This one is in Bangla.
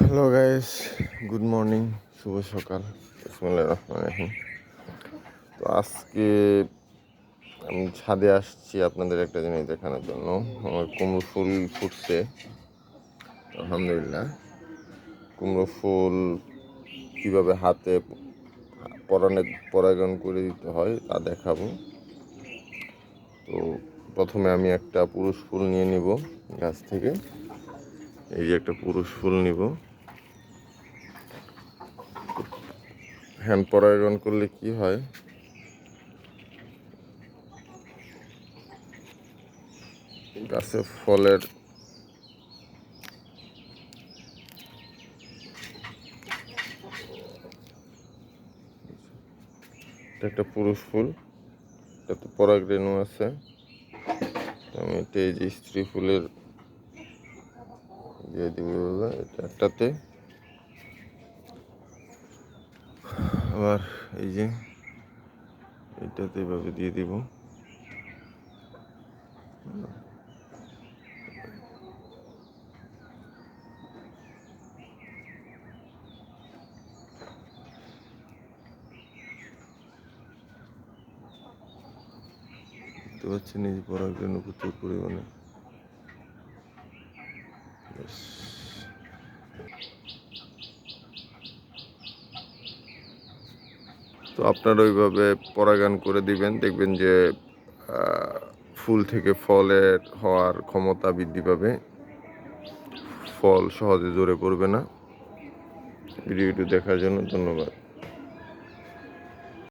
হ্যালো গাইস গুড মর্নিং শুভ সকাল। রহমান রাহিম। তো আজকে আমি ছাদে আসছি আপনাদের একটা জিনিস দেখানোর জন্য। আমার কুমড়ো ফুল ফুটছে। আলহামদুলিল্লাহ। কুমড়ো ফুল কীভাবে হাতে পরানে পরাগায়ন করে দিতে হয় তা দেখাবো। তো প্রথমে আমি একটা পুরুষ ফুল নিয়ে নিব গাছ থেকে। এই যে একটা পুরুষ ফুল নিব। হ্যান্ড পরাগায়ন করলে কি হয়? গাছে ফলের একটা পুরুষ ফুল। এটাতে পরাগরেণু আছে। আমি এটা এই যে স্ত্রী ফুলের এভাবে এটা একটাতে। আবার এই যে এইটাতে এভাবে দিয়ে দিব। দেখতে পাচ্ছেন এই যে পরাগরেণু প্রচুর পরিমাণে। তো আপনারা ওইভাবে পরাগান করে দিবেন, দেখবেন যে ফুল থেকে ফলের হওয়ার ক্ষমতা বৃদ্ধি পাবে। ফল সহজে জোরে পড়বে না। ভিডিওটি দেখার জন্য ধন্যবাদ।